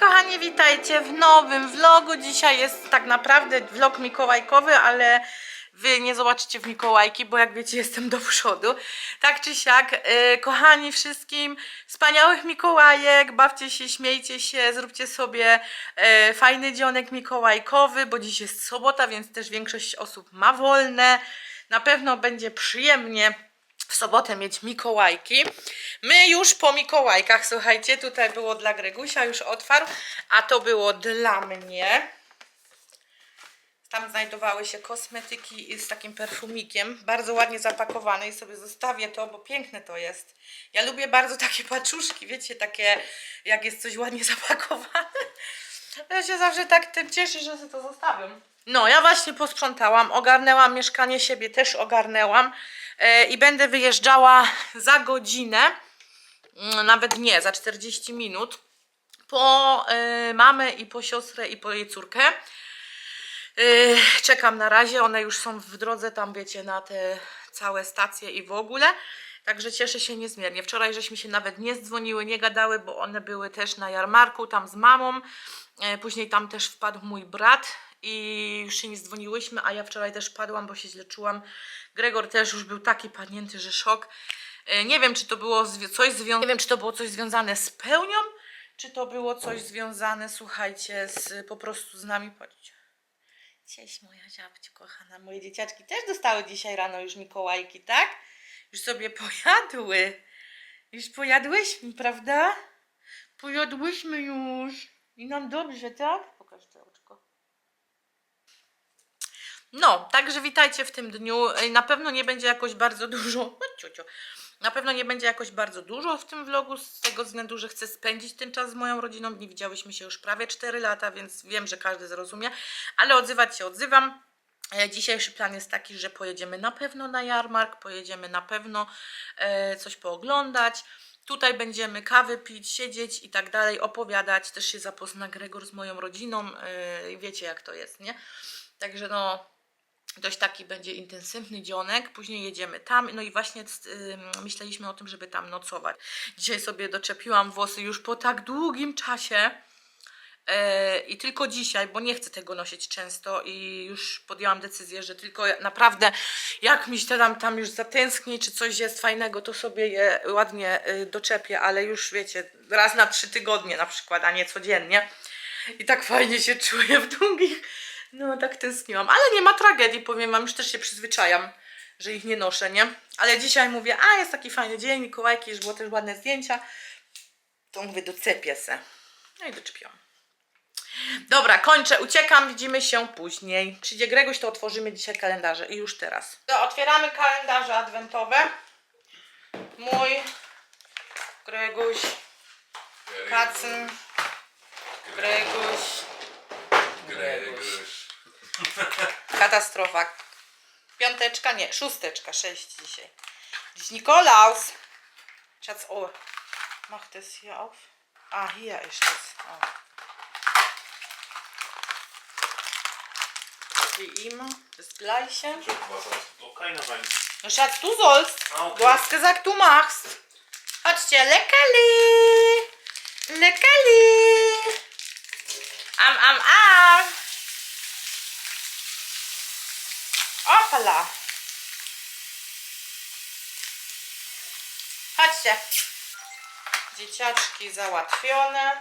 Kochani, witajcie w nowym vlogu. Dzisiaj jest tak naprawdę vlog mikołajkowy, ale wy nie zobaczycie w Mikołajki, bo jak wiecie jestem do przodu. Tak czy siak, yy, kochani wszystkim, wspaniałych Mikołajek, bawcie się, śmiejcie się, zróbcie sobie yy, fajny dzionek mikołajkowy, bo dziś jest sobota, więc też większość osób ma wolne. Na pewno będzie przyjemnie w sobotę mieć Mikołajki. My już po Mikołajkach, słuchajcie, tutaj było dla Gregusia, już otwarł, a to było dla mnie. Tam znajdowały się kosmetyki z takim perfumikiem, bardzo ładnie zapakowane i sobie zostawię to, bo piękne to jest. Ja lubię bardzo takie paczuszki, wiecie, takie jak jest coś ładnie zapakowane. Ja się zawsze tak tym cieszę, że sobie to zostawię. No, ja właśnie posprzątałam, ogarnęłam mieszkanie siebie, też ogarnęłam e, i będę wyjeżdżała za godzinę, nawet nie, za 40 minut, po e, mamę i po siostrę i po jej córkę. Yy, czekam na razie, one już są w drodze tam, wiecie, na te całe stacje i w ogóle. Także cieszę się niezmiernie. Wczoraj żeśmy się nawet nie zdzwoniły, nie gadały, bo one były też na jarmarku, tam z mamą. E, Później tam też wpadł mój brat i już się nie zdzwoniłyśmy, a ja wczoraj też padłam, bo się źle czułam. Gregor też już był taki padnięty, że szok. E, Nie wiem, czy to było coś związane, nie wiem, czy to było coś związane z pełnią, czy to było coś związane, słuchajcie, z po prostu z nami. Cześć moja ziabciu kochana. Moje dzieciaczki też dostały dzisiaj rano już Mikołajki, tak? Już sobie pojadły. Już pojadłyśmy, prawda? Pojadłyśmy już. I nam dobrze, tak? Pokaż to oczko. No, także witajcie w tym dniu. Ej, Na pewno nie będzie jakoś bardzo dużo. Ciocio. Na pewno nie będzie jakoś bardzo dużo w tym vlogu, z tego względu, że chcę spędzić ten czas z moją rodziną. Nie widziałyśmy się już prawie 4 lata, więc wiem, że każdy zrozumie, ale odzywać się odzywam. E, Dzisiejszy plan jest taki, że pojedziemy na pewno na jarmark, pojedziemy na pewno e, coś pooglądać. Tutaj będziemy kawy pić, siedzieć i tak dalej, opowiadać. Też się zapozna Gregor z moją rodziną. E, wiecie, jak to jest, nie? Także no, dość taki będzie intensywny dzionek. Później jedziemy tam. No i właśnie ym, myśleliśmy o tym, żeby tam nocować. Dzisiaj sobie doczepiłam włosy już po tak długim czasie. E, I tylko dzisiaj, bo nie chcę tego nosić często i już podjęłam decyzję, że tylko naprawdę jak mi się tam, tam już zatęskni, czy coś jest fajnego, to sobie je ładnie y, doczepię, ale już wiecie, raz na trzy tygodnie na przykład, a nie codziennie. I tak fajnie się czuję w długich. No, tak tęskniłam. Ale nie ma tragedii, powiem wam, już też się przyzwyczajam, że ich nie noszę, nie? Ale dzisiaj mówię, a jest taki fajny dzień, Mikołajki, już było też ładne zdjęcia. To mówię, docepię se. No i doczepiłam. Dobra, kończę, uciekam, widzimy się później. Przyjdzie Greguś, to otworzymy dzisiaj kalendarze i już teraz. To otwieramy kalendarze adwentowe. Mój, Greguś, Kacyn, Greguś, Gregorz. Katastrofa. Piąteczka, nie, szósteczka, sześć dzisiaj. Dziś Nikolaus. Schatz, oh, mach das hier auf. Ah, hier ist es. Oh. Wie immer, das gleiche. Was hast du? Doch keiner rein. No Schatz, du sollst. Ah, okay. Du hast gesagt, du machst. Chodźcie, leckerli. Leckerli. Am, am, am. Opala. Chodźcie. Dzieciaczki załatwione.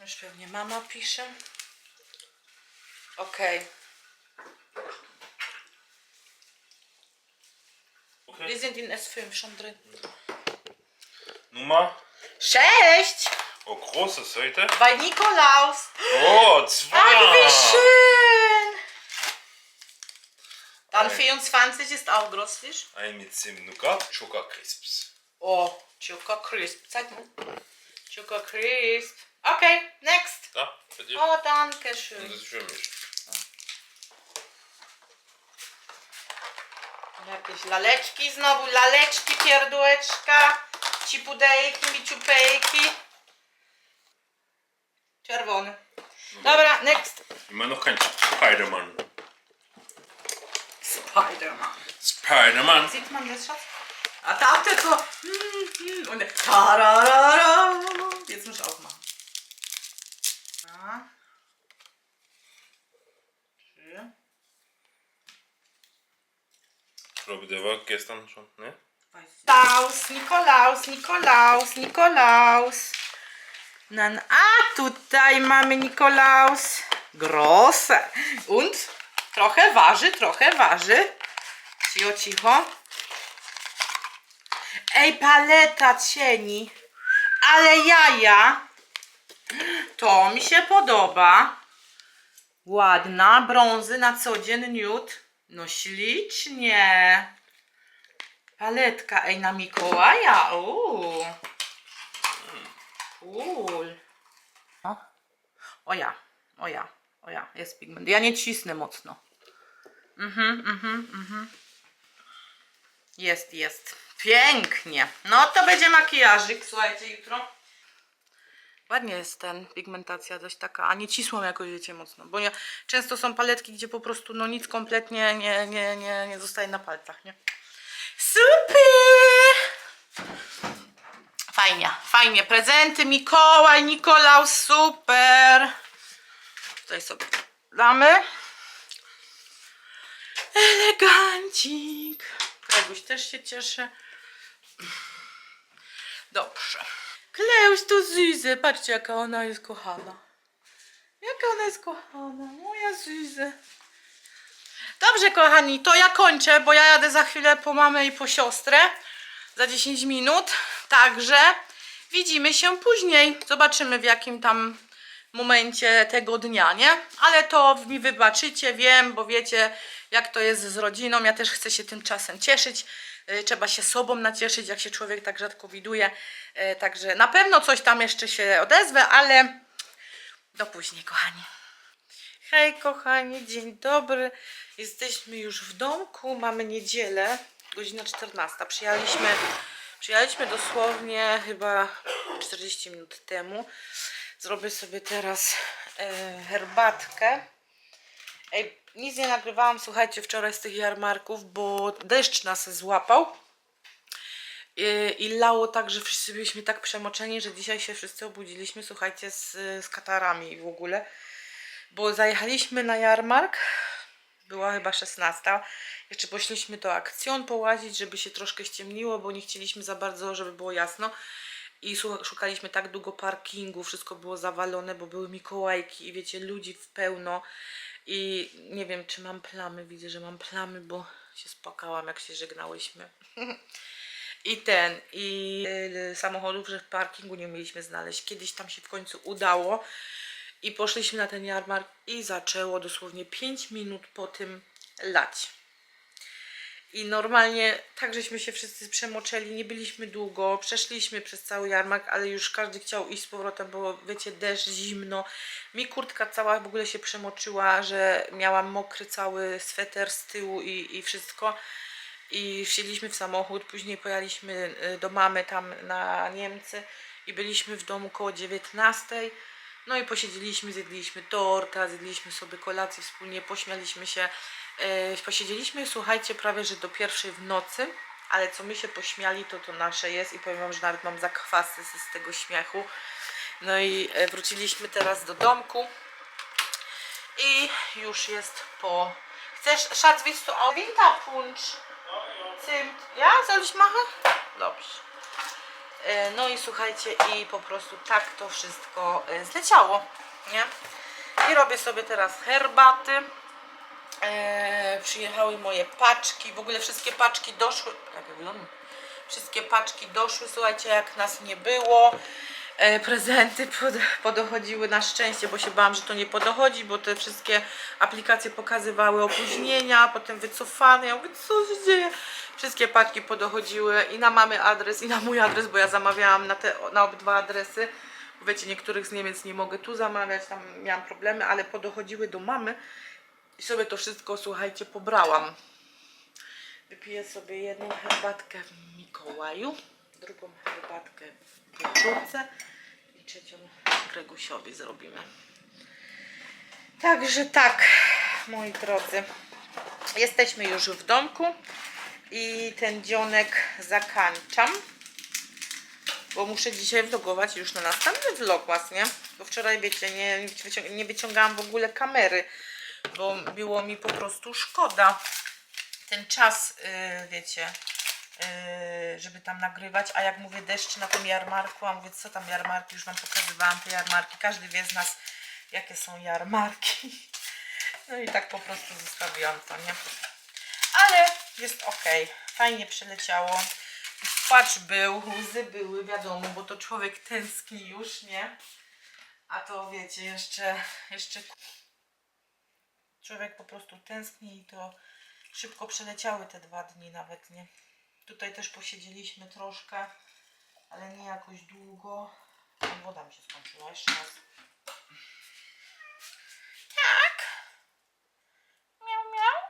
Już pewnie mama pisze. Okej. Okay. Wir sind in S5 schon drin. Nummer. Sześć! Oh, großes heute. Bei Nikolaus. Oh, zwei. Ach, wie schön! Dann Ein. 24 ist auch Großfisch. Ein mit Zimt Nougat, Choca Crisps. Oh, Choco Crisp. Zeig mal. Choco Crisp. Okay, next. Da, für dich. Oh, danke Und schön. das ist für mich. Jakieś laleczki znowu, laleczki, pierdółeczka, cipudejki, miciupejki. Czerwony. Dobra, next. Immer noch kein Spider-Man. Spider-Man. Spider-Man. Sieht man das, Schatz? A tam tylko. mm, mm, Und tararara. Jetzt muss ich aufmachen. Dwa. Trzy. Robi dewak jest tam schon, nie? Nikolaus, Nikolaus, Nikolaus, Nikolaus. Nan, a tutaj mamy Nikolaus. Grosse. Und trochę waży, trochę waży. Cicho, cicho. Ej, paleta cieni. Ale jaja. To mi się podoba. Ładna, brązy na co dzień nude. No ślicznie. Paletka, ej, na Mikołaja. Uuu. Cool. O. o ja, o ja, o ja, jest pigment. Ja nie cisnę mocno. Mhm, mhm, mhm. Jest, jest. Pięknie. No to będzie makijażyk, słuchajcie, jutro. Ładnie jest ten, pigmentacja dość taka, a nie cisłą jakoś, wiecie, mocno. Bo nie, często są paletki, gdzie po prostu no nic kompletnie nie, nie, nie, nie zostaje na palcach, nie? Super! Fajnie, fajnie. Prezenty Mikołaj, Nikolaus, super. Tutaj sobie damy. Elegancik. Kleguś też się cieszy. Dobrze. Kleuś to Zuzy. Patrzcie, jaka ona jest kochana. Jaka ona jest kochana. Moja Zuzy. Dobrze, kochani, to ja kończę, bo ja jadę za chwilę po mamę i po siostrę. Za 10 minut. Także widzimy się później. Zobaczymy w jakim tam momencie tego dnia, nie? Ale to mi wybaczycie, wiem, bo wiecie, jak to jest z rodziną. Ja też chcę się tym czasem cieszyć. Y, Trzeba się sobą nacieszyć, jak się człowiek tak rzadko widuje. Y, Także na pewno coś tam jeszcze się odezwę, ale do później, kochani. Hej kochani, dzień dobry. Jesteśmy już w domku, mamy niedzielę, godzina 14. Przyjechaliśmy, przyjechaliśmy dosłownie chyba 40 minut temu. Zrobię sobie teraz e, herbatkę. Ej, nic nie nagrywałam, słuchajcie, wczoraj z tych jarmarków, bo deszcz nas złapał. I, I lało tak, że wszyscy byliśmy tak przemoczeni, że dzisiaj się wszyscy obudziliśmy, słuchajcie, z, z katarami i w ogóle bo zajechaliśmy na jarmark, była chyba 16. Jeszcze poszliśmy do akcjon połazić, żeby się troszkę ściemniło, bo nie chcieliśmy za bardzo, żeby było jasno. I szukaliśmy tak długo parkingu, wszystko było zawalone, bo były Mikołajki i wiecie, ludzi w pełno. I nie wiem, czy mam plamy, widzę, że mam plamy, bo się spłakałam, jak się żegnałyśmy. I ten, i y, samochodów, że w parkingu nie mieliśmy znaleźć. Kiedyś tam się w końcu udało. I poszliśmy na ten jarmark i zaczęło dosłownie 5 minut po tym lać. I normalnie tak żeśmy się wszyscy przemoczeli, nie byliśmy długo, przeszliśmy przez cały jarmark, ale już każdy chciał iść z powrotem, bo wiecie, deszcz, zimno. Mi kurtka cała w ogóle się przemoczyła, że miałam mokry cały sweter z tyłu i, i wszystko. I wsiedliśmy w samochód, później pojechaliśmy y, do mamy tam na Niemcy i byliśmy w domu koło 19. No i posiedzieliśmy, zjedliśmy torta, zjedliśmy sobie kolację wspólnie, pośmialiśmy się. E, posiedzieliśmy, słuchajcie, prawie że do pierwszej w nocy, ale co my się pośmiali, to to nasze jest i powiem wam, że nawet mam zakwasy z, tego śmiechu. No i e, wróciliśmy teraz do domku i już jest po... Chcesz, willst du auch Winterpunsch? Zimt. Ja? Ich machen? Dobrze. E, No i słuchajcie, i po prostu tak to wszystko zleciało, nie? I robię sobie teraz herbaty. E, przyjechały moje paczki, w ogóle wszystkie paczki doszły. Wszystkie paczki doszły, słuchajcie, jak nas nie było. E, prezenty pod, podochodziły na szczęście, bo się bałam, że to nie podochodzi, bo te wszystkie aplikacje pokazywały opóźnienia, potem wycofane. Ja mówię, co się dzieje? Wszystkie paczki podochodziły i na mamy adres, i na mój adres, bo ja zamawiałam na, te, na obydwa adresy. Wiecie, niektórych z Niemiec nie mogę tu zamawiać, tam miałam problemy, ale podochodziły do mamy i sobie to wszystko, słuchajcie, pobrałam. Wypiję sobie jedną herbatkę w Mikołaju, drugą herbatkę w Pieczurce i trzecią Gregusiowi zrobimy. Także tak, moi drodzy, jesteśmy już w domku i ten dzionek zakańczam. bo muszę dzisiaj vlogować już na następny vlogmas, nie? Bo wczoraj, wiecie, nie, nie wyciągałam w ogóle kamery, bo było mi po prostu szkoda ten czas, yy, wiecie, yy, żeby tam nagrywać, a jak mówię deszcz na tym jarmarku, a mówię co tam jarmarki, już wam pokazywałam te jarmarki, każdy wie z nas jakie są jarmarki. No i tak po prostu zostawiłam to, nie? Ale jest ok, fajnie przeleciało. Płacz był, łzy były, wiadomo, bo to człowiek tęskni już, nie? A to wiecie, jeszcze, jeszcze człowiek po prostu tęskni i to szybko przeleciały te dwa dni nawet, nie? Tutaj też posiedzieliśmy troszkę, ale nie jakoś długo. Woda mi się skończyła, jeszcze raz. Tak. Miau, miau.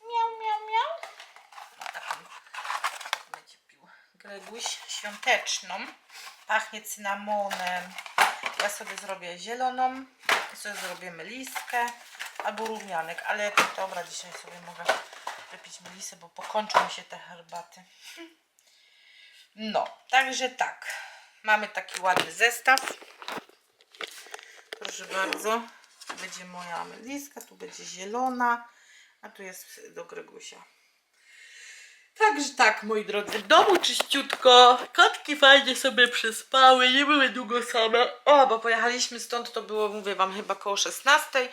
Miau, miau, miau. No, taką będzie pił Greguś świąteczną. Pachnie cynamonem. Ja sobie zrobię zieloną. I sobie zrobię meliskę albo równianek. Ale dobra, dzisiaj sobie mogę wypić melisę, bo pokończą mi się te herbaty. No, także tak. Mamy taki ładny zestaw. Proszę bardzo. Tu będzie moja meliska, tu będzie zielona, a tu jest do Gregusia. Także tak, moi drodzy, w domu czyściutko, kotki fajnie sobie przespały, nie były długo same. O, bo pojechaliśmy stąd, to było, mówię wam, chyba koło 16.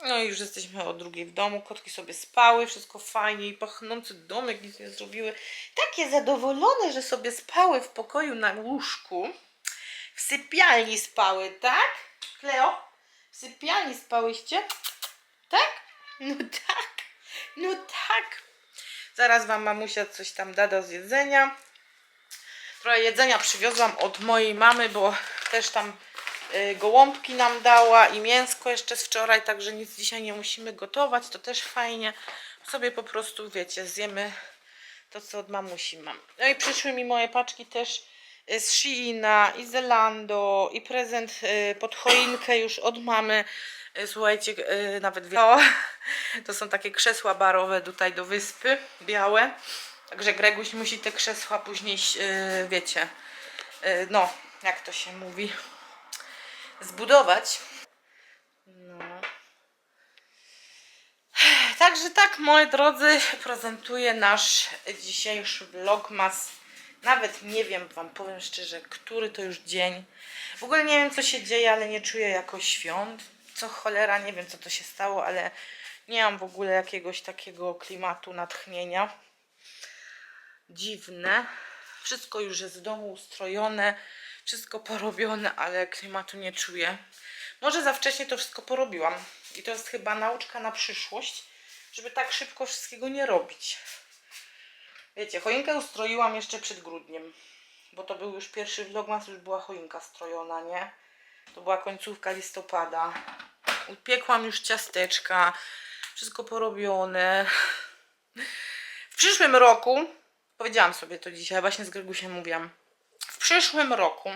No i już jesteśmy o drugiej w domu, kotki sobie spały, wszystko fajnie i pachnący domek, nic nie zrobiły. Takie zadowolone, że sobie spały w pokoju na łóżku. W sypialni spały, tak? Kleo? W sypialni spałyście? Tak? No tak, no tak. Zaraz wam mamusia coś tam da do zjedzenia. Trochę jedzenia przywiozłam od mojej mamy, bo też tam y, gołąbki nam dała i mięsko jeszcze z wczoraj, także nic dzisiaj nie musimy gotować, to też fajnie. Sobie po prostu, wiecie, zjemy to, co od mamusi mam. No i przyszły mi moje paczki też y, z Sheina i Zelando i prezent y, pod choinkę już od mamy. Y, Słuchajcie, y, nawet wie- o, to są takie krzesła barowe tutaj do wyspy, białe. Także Greguś musi te krzesła później, y, wiecie, no, jak to się mówi, zbudować. No. Także tak, moi drodzy, prezentuję nasz dzisiejszy vlogmas. Nawet nie wiem, wam powiem szczerze, który to już dzień. W ogóle nie wiem, co się dzieje, ale nie czuję jakoś świąt. Co cholera, nie wiem, co to się stało, ale nie mam w ogóle jakiegoś takiego klimatu natchnienia. Dziwne. Wszystko już jest w domu ustrojone, wszystko porobione, ale klimatu nie czuję. Może za wcześnie to wszystko porobiłam. I to jest chyba nauczka na przyszłość, żeby tak szybko wszystkiego nie robić. Wiecie, choinkę ustroiłam jeszcze przed grudniem, bo to był już pierwszy vlogmas, już była choinka strojona, nie? To była końcówka listopada. Upiekłam już ciasteczka, wszystko porobione. W przyszłym roku, powiedziałam sobie to dzisiaj, właśnie z Gregusiem mówiłam, w przyszłym roku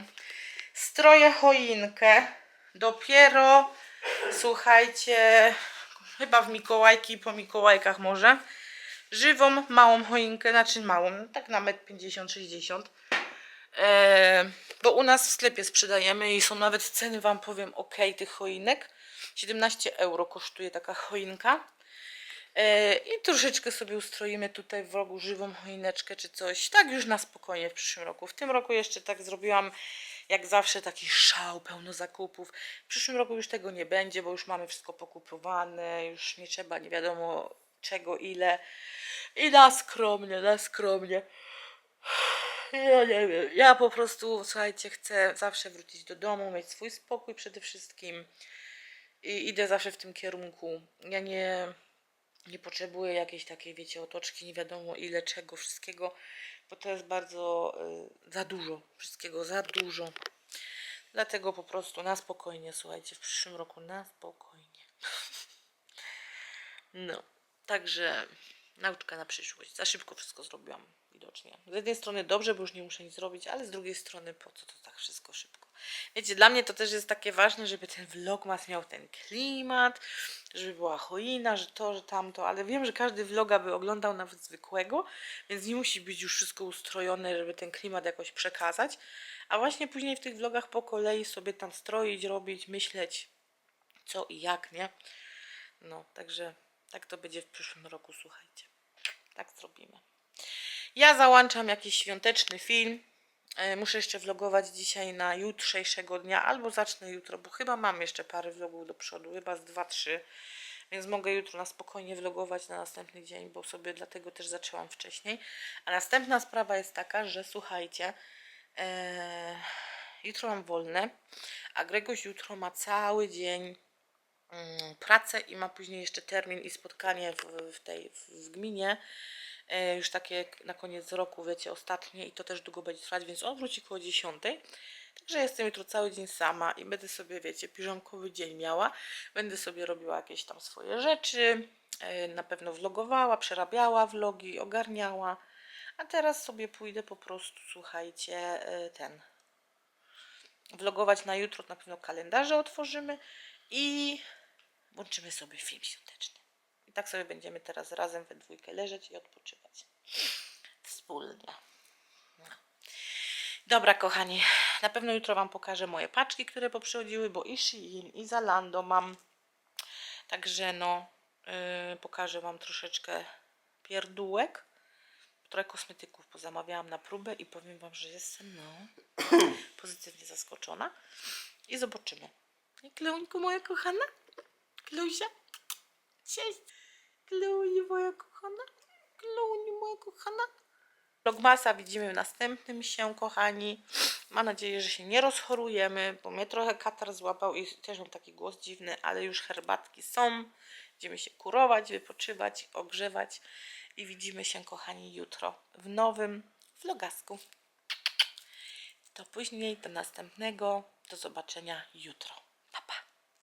stroję choinkę dopiero, słuchajcie, chyba w Mikołajki po Mikołajkach może, żywą, małą choinkę, znaczy małą, no tak na metr 50-60. E, bo u nas w sklepie sprzedajemy i są nawet ceny, wam powiem, ok, tych choinek. 17 euro kosztuje taka choinka. E, I troszeczkę sobie ustroimy tutaj w rogu żywą choineczkę czy coś. Tak już na spokojnie w przyszłym roku. W tym roku jeszcze tak zrobiłam jak zawsze taki szał, pełno zakupów. W przyszłym roku już tego nie będzie, bo już mamy wszystko pokupowane, już nie trzeba nie wiadomo czego, ile. I na skromnie, na skromnie. Ja nie wiem. Ja po prostu, słuchajcie, chcę zawsze wrócić do domu, mieć swój spokój przede wszystkim. I idę zawsze w tym kierunku. Ja nie, nie potrzebuję jakiejś takiej, wiecie, otoczki, nie wiadomo ile, czego, wszystkiego, bo to jest bardzo y, za dużo. Wszystkiego za dużo. Dlatego po prostu na spokojnie, słuchajcie, w przyszłym roku na spokojnie. No, także nauczka na przyszłość. Za szybko wszystko zrobiłam, widocznie. Z jednej strony dobrze, bo już nie muszę nic zrobić, ale z drugiej strony po co to tak wszystko szybko. Wiecie, dla mnie to też jest takie ważne, żeby ten vlogmas miał ten klimat, żeby była choina, że to, że tamto, ale wiem, że każdy vloga by oglądał nawet zwykłego, więc nie musi być już wszystko ustrojone, żeby ten klimat jakoś przekazać. A właśnie później w tych vlogach po kolei sobie tam stroić, robić, myśleć co i jak, nie? No, także tak to będzie w przyszłym roku, słuchajcie. Tak zrobimy. Ja załączam jakiś świąteczny film. E, Muszę jeszcze vlogować dzisiaj na jutrzejszego dnia, albo zacznę jutro, bo chyba mam jeszcze parę vlogów do przodu, chyba z 2-3, więc mogę jutro na spokojnie vlogować na następny dzień, bo sobie dlatego też zaczęłam wcześniej. A następna sprawa jest taka, że słuchajcie, e, jutro mam wolne, a Gregoś jutro ma cały dzień mm, pracę i ma później jeszcze termin i spotkanie w, w tej w, w gminie. E, już takie na koniec roku, wiecie, ostatnie i to też długo będzie trwać, więc on wróci koło 10. Także jestem jutro cały dzień sama i będę sobie, wiecie, piżamkowy dzień miała. Będę sobie robiła jakieś tam swoje rzeczy, e, na pewno vlogowała, przerabiała vlogi, ogarniała. A teraz sobie pójdę po prostu, słuchajcie, e, ten vlogować na jutro, na pewno kalendarze otworzymy i włączymy sobie film świąteczny. I tak sobie będziemy teraz razem we dwójkę leżeć i odpoczywać. Wspólnie. No. Dobra, kochani, na pewno jutro Wam pokażę moje paczki, które poprzychodziły, bo i Shein, i Zalando mam. Także no, yy, pokażę Wam troszeczkę pierdółek. Trochę kosmetyków pozamawiałam na próbę i powiem Wam, że jestem no pozytywnie zaskoczona. I zobaczymy. I Kluńku, moja kochana? Kluzia? Cześć. Kluni, moja kochana. Kluni, moja kochana. Vlogmasa widzimy w następnym się, kochani. Mam nadzieję, że się nie rozchorujemy, bo mnie trochę katar złapał i też mam taki głos dziwny, ale już herbatki są. Będziemy się kurować, wypoczywać, ogrzewać i widzimy się, kochani, jutro w nowym vlogasku. To później, do następnego. Do zobaczenia jutro. Pa, pa.